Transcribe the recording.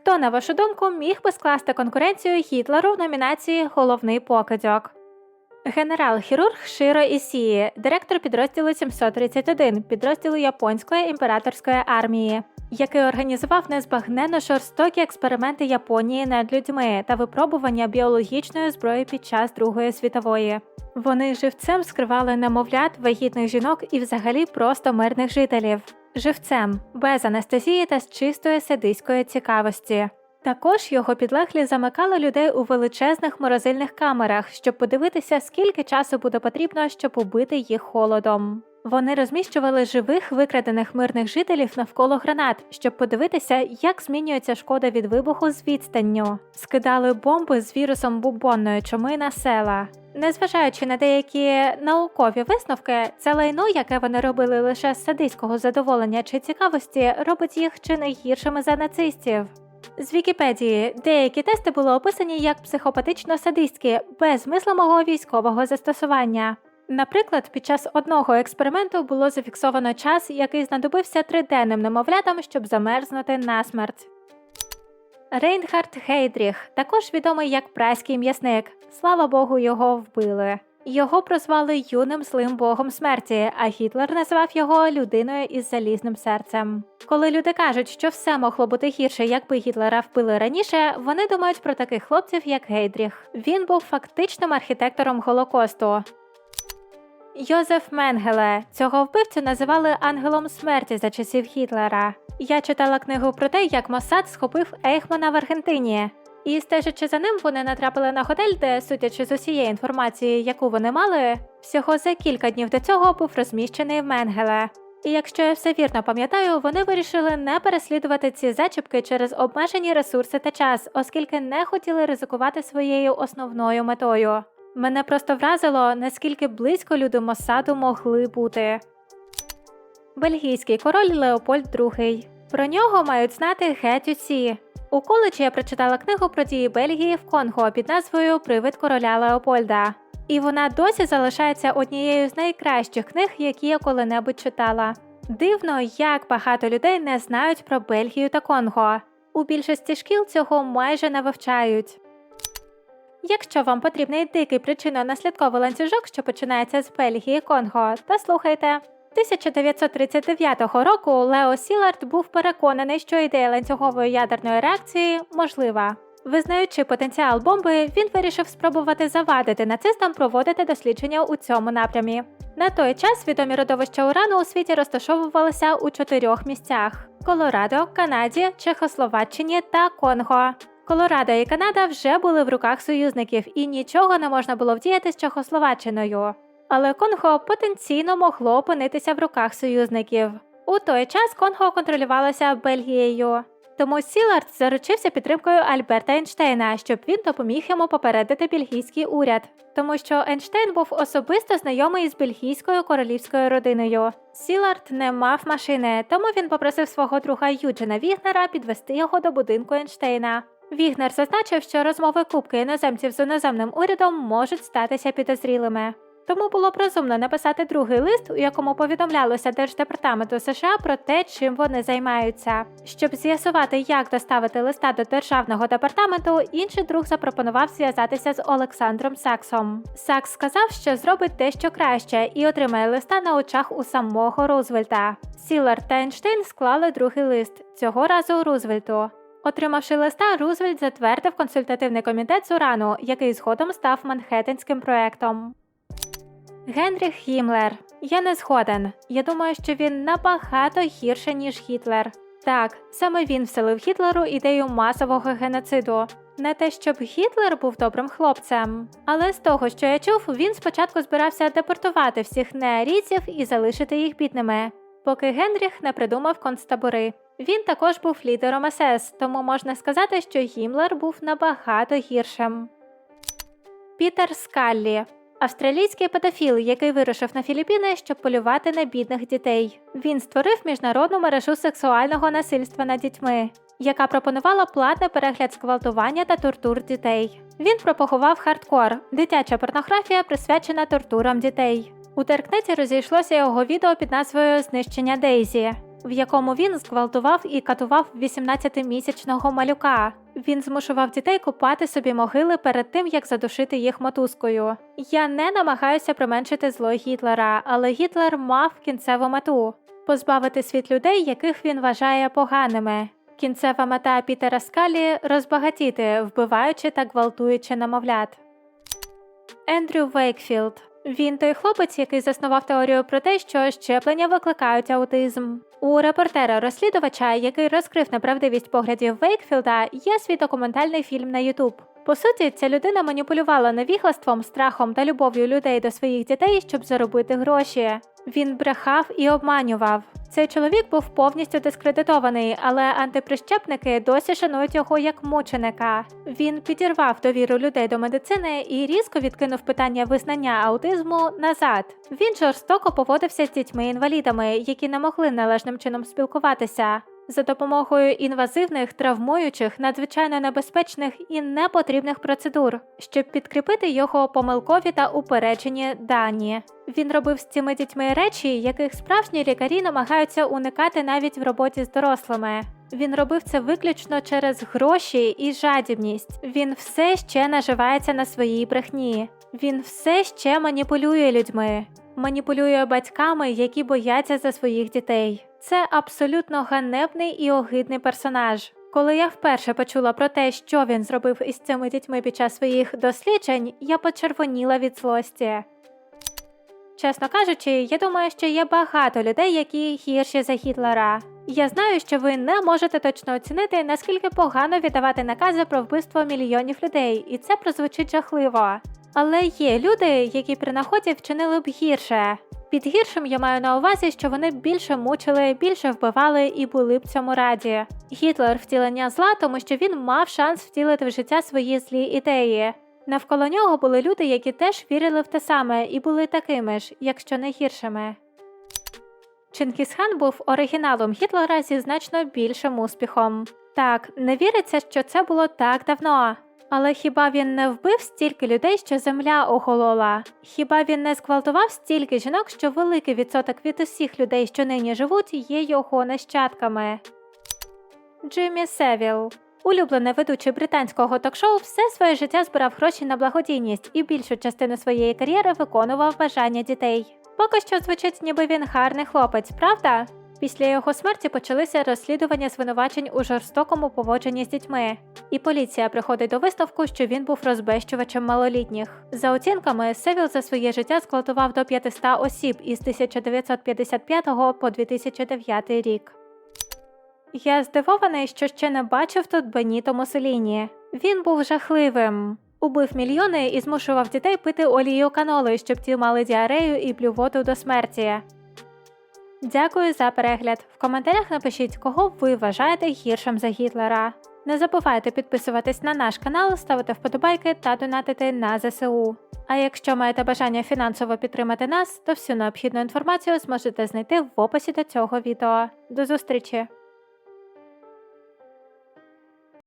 Хто, на вашу думку, міг би скласти конкуренцію Гітлеру в номінації Головний покидьок? Генерал-хірург Широ Ісії, директор підрозділу 731, підрозділу Японської імператорської армії, який організував незбагненно жорстокі експерименти Японії над людьми та випробування біологічної зброї під час Другої світової. Вони живцем скривали немовлят, вагітних жінок і взагалі просто мирних жителів. Живцем, без анестезії та з чистої садиської цікавості. Також його підлеглі замикали людей у величезних морозильних камерах, щоб подивитися, скільки часу буде потрібно, щоб убити їх холодом. Вони розміщували живих викрадених мирних жителів навколо гранат, щоб подивитися, як змінюється шкода від вибуху з відстанню. Скидали бомби з вірусом бубонної чуми на села. Незважаючи на деякі наукові висновки, це лайно, яке вони робили лише з садиського задоволення чи цікавості, робить їх чи не гіршими за нацистів. З Вікіпедії деякі тести були описані як психопатично-садистські, без мислимого військового застосування. Наприклад, під час одного експерименту було зафіксовано час, який знадобився триденним немовлятам, щоб замерзнути насмерть. Рейнхард Гейдріх, також відомий як праський м'ясник. Слава Богу, його вбили. Його прозвали юним злим богом смерті, а Гітлер назвав його людиною із залізним серцем. Коли люди кажуть, що все могло бути гірше, якби Гітлера вбили раніше, вони думають про таких хлопців, як Гейдріх. Він був фактичним архітектором Голокосту. Йозеф Менгеле. Цього вбивцю називали ангелом смерті за часів Гітлера. Я читала книгу про те, як Моссад схопив Ейхмана в Аргентині. І стежачи за ним, вони натрапили на готель, де, судячи з усієї інформації, яку вони мали, всього за кілька днів до цього був розміщений Менгеле. І якщо я все вірно пам'ятаю, вони вирішили не переслідувати ці зачіпки через обмежені ресурси та час, оскільки не хотіли ризикувати своєю основною метою. Мене просто вразило, наскільки близько люди Моссаду могли бути. Бельгійський король Леопольд II. Про нього мають знати геть усі. У коледжі я прочитала книгу про дії Бельгії в Конго під назвою Привид короля Леопольда. І вона досі залишається однією з найкращих книг, які я коли-небудь читала. Дивно, як багато людей не знають про Бельгію та Конго. У більшості шкіл цього майже не вивчають. Якщо вам потрібний дикий причинно-наслідковий ланцюжок, що починається з Бельгії Конго, то слухайте. 1939 року Лео Сілард був переконаний, що ідея ланцюгової ядерної реакції можлива. Визнаючи потенціал бомби, він вирішив спробувати завадити нацистам проводити дослідження у цьому напрямі. На той час відомі родовища урану у світі розташовувалися у чотирьох місцях: Колорадо, Канаді, Чехословаччині та Конго. Колорадо і Канада вже були в руках союзників, і нічого не можна було вдіяти з Чехословаччиною. Але Конго потенційно могло опинитися в руках союзників. У той час Конго контролювалося Бельгією. Тому Сілард заручився підтримкою Альберта Ейнштейна, щоб він допоміг йому попередити бельгійський уряд, тому що Ейнштейн був особисто знайомий з бельгійською королівською родиною. Сілард не мав машини, тому він попросив свого друга Юджина Вігнера підвести його до будинку Ейнштейна. Вігнер зазначив, що розмови кубки іноземців з іноземним урядом можуть статися підозрілими. Тому було б розумно написати другий лист, у якому повідомлялося Держдепартаменту США про те, чим вони займаються. Щоб з'ясувати, як доставити листа до державного департаменту, інший друг запропонував зв'язатися з Олександром Саксом. Сакс сказав, що зробить дещо краще і отримає листа на очах у самого Рузвельта. Сілар та Ейнштейн склали другий лист цього разу Рузвельту. Отримавши листа, Рузвельт затвердив консультативний комітет з урану, який згодом став Манхеттенським проектом. Генріх Гімлер. Я не згоден. Я думаю, що він набагато гірше, ніж Гітлер. Так, саме він вселив Гітлеру ідею масового геноциду. Не те, щоб Гітлер був добрим хлопцем, але з того, що я чув, він спочатку збирався депортувати всіх неарійців і залишити їх бідними, поки Генріх не придумав концтабори. Він також був лідером СС, тому можна сказати, що Гімлер був набагато гіршим. Пітер Скаллі Австралійський педофіл, який вирушив на Філіппіни, щоб полювати на бідних дітей. Він створив міжнародну мережу сексуального насильства над дітьми, яка пропонувала платний перегляд зґвалтування та тортур дітей. Він пропагував хардкор, дитяча порнографія, присвячена тортурам дітей. У Теркнеті розійшлося його відео під назвою Знищення Дейзі. В якому він зґвалтував і катував 18-місячного малюка. Він змушував дітей купати собі могили перед тим, як задушити їх мотузкою. Я не намагаюся применшити зло Гітлера, але Гітлер мав кінцеву мету позбавити світ людей, яких він вважає поганими. Кінцева мета Пітера Скалі розбагатіти, вбиваючи та гвалтуючи намовлят. Ендрю Вейкфілд. Він той хлопець, який заснував теорію про те, що щеплення викликають аутизм. У репортера-розслідувача, який розкрив неправдивість поглядів Вейкфілда, є свій документальний фільм на Ютуб. По суті, ця людина маніпулювала невіглаством, страхом та любов'ю людей до своїх дітей, щоб заробити гроші. Він брехав і обманював. Цей чоловік був повністю дискредитований, але антиприщепники досі шанують його як мученика. Він підірвав довіру людей до медицини і різко відкинув питання визнання аутизму назад. Він жорстоко поводився з дітьми-інвалідами, які не могли належним чином спілкуватися. За допомогою інвазивних, травмуючих, надзвичайно небезпечних і непотрібних процедур, щоб підкріпити його помилкові та упереджені дані. Він робив з цими дітьми речі, яких справжні лікарі намагаються уникати навіть в роботі з дорослими. Він робив це виключно через гроші і жадібність. Він все ще наживається на своїй брехні. Він все ще маніпулює людьми, маніпулює батьками, які бояться за своїх дітей. Це абсолютно ганебний і огидний персонаж. Коли я вперше почула про те, що він зробив із цими дітьми під час своїх досліджень, я почервоніла від злості. Чесно кажучи, я думаю, що є багато людей, які гірші за Гітлера. Я знаю, що ви не можете точно оцінити, наскільки погано віддавати накази про вбивство мільйонів людей, і це прозвучить жахливо. Але є люди, які при наході вчинили б гірше. Під гіршим я маю на увазі, що вони більше мучили, більше вбивали і були б цьому раді. Гітлер втілення зла, тому що він мав шанс втілити в життя свої злі ідеї. Навколо нього були люди, які теж вірили в те саме і були такими ж, якщо не гіршими. Чингісхан був оригіналом Гітлера зі значно більшим успіхом. Так, не віриться, що це було так давно. Але хіба він не вбив стільки людей, що земля оголола? Хіба він не зґвалтував стільки жінок, що великий відсоток від усіх людей, що нині живуть, є його нащадками? Джиммі Севіл Улюблений ведучий британського ток-шоу все своє життя збирав гроші на благодійність і більшу частину своєї кар'єри виконував бажання дітей. Поки що звучить, ніби він гарний хлопець, правда? Після його смерті почалися розслідування звинувачень у жорстокому поводженні з дітьми, і поліція приходить до висновку, що він був розбещувачем малолітніх. За оцінками, Севіл за своє життя зґвалтував до 500 осіб із 1955 по 2009 рік. Я здивований, що ще не бачив тут Беніто Муссоліні. Він був жахливим. Убив мільйони і змушував дітей пити олію каноли, щоб ті мали діарею і блювоту до смерті. Дякую за перегляд. В коментарях напишіть, кого ви вважаєте гіршим за Гітлера. Не забувайте підписуватись на наш канал, ставити вподобайки та донатити на ЗСУ. А якщо маєте бажання фінансово підтримати нас, то всю необхідну інформацію зможете знайти в описі до цього відео. До зустрічі!